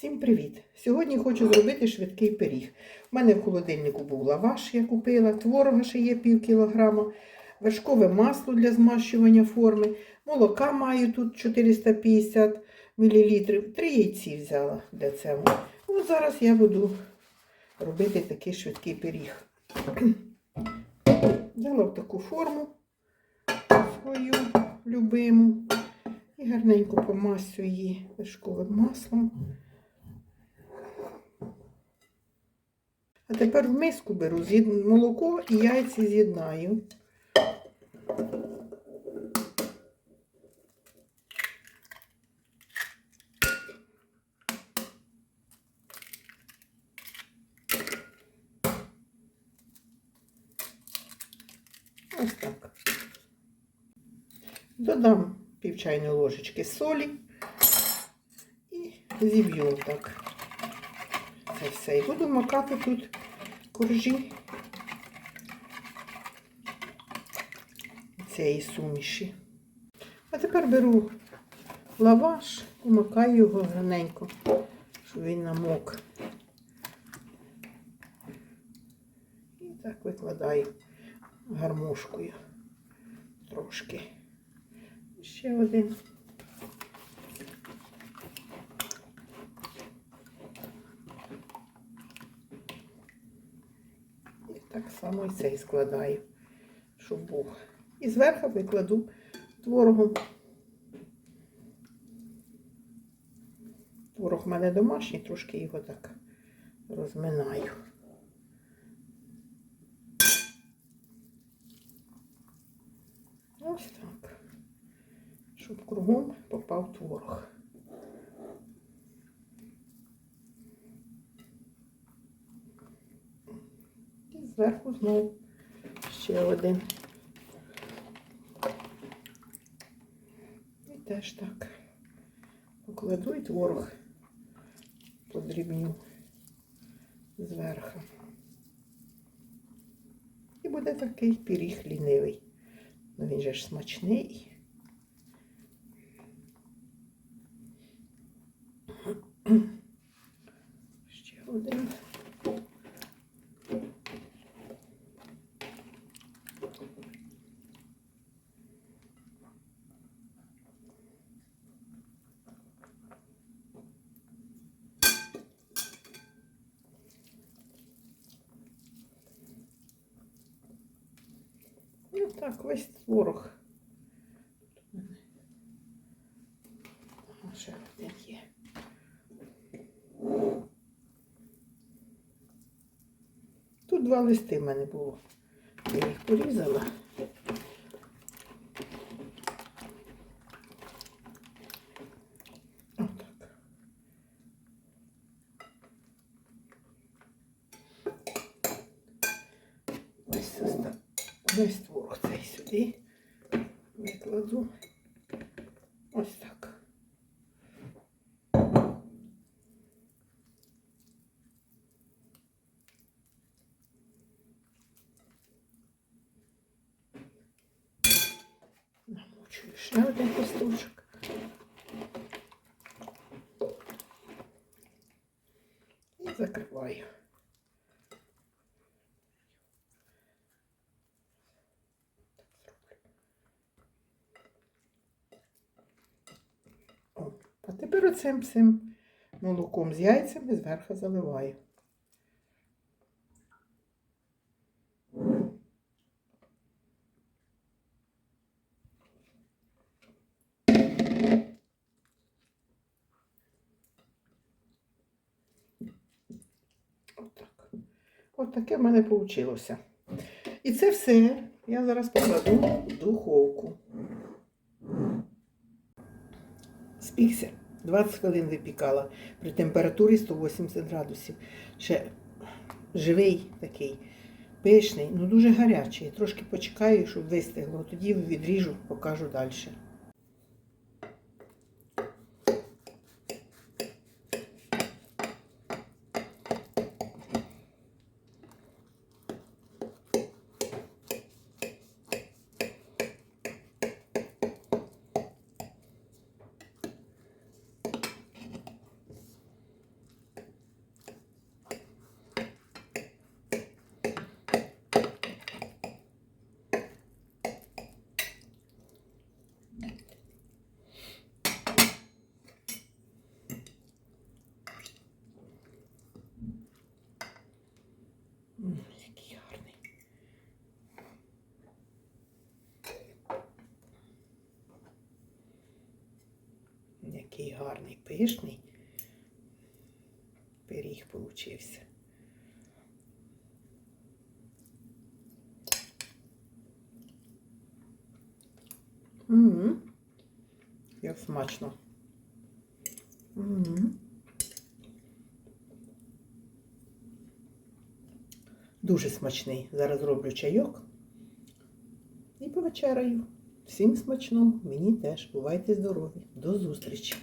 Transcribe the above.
Всім привіт! Сьогодні хочу зробити швидкий пиріг. У мене в холодильнику був лаваш, я купила, творога ще є пів кілограма, вершкове масло для змащування форми, молока маю тут 450 мл, три яйці взяла для цього. От зараз я буду робити такий швидкий пиріг. Взяла в таку форму свою любиму і гарненько помасю її вершковим маслом. А тепер в миску беру молоко і яйці з'єднаю. Ось так. Додам пів чайної ложечки солі і зіб'ю так. Це все. І буду макати тут коржі цієї суміші. А тепер беру лаваш і макаю його гарненько, щоб він намок. І так викладаю гармошкою трошки. Ще один. І так само і цей складаю, щоб був. І зверху викладу творогом. Творог в мене домашній, трошки його так розминаю. Ось так. Щоб кругом попав творог. І зверху знову ще один. І теж так. Покладу і творог подрібню зверху. І буде такий пиріг лінивий. Ну він же ж смачний. Ще один. Ну так, весь творог. Ще один є. Тут два листи в мене було. Я їх порізала. Весь творог цей сюди викладу. Ось так. Ще один листочок. І закриваю. А тепер оцим всім молоком з яйцями зверху заливаю. От в мене вийшло. І це все я зараз покладу в духовку. Спікся. 20 хвилин випікала при температурі 180 градусів. Ще живий такий, пишний, ну дуже гарячий. Трошки почекаю, щоб вистигло. Тоді відріжу, покажу далі. Гарний, пишний. Пиріг получився. М-м. Як смачно. М-м. Дуже смачний. Зараз роблю чайок і повечеряю. Всім смачного, мені теж. Бувайте здорові. До зустрічі!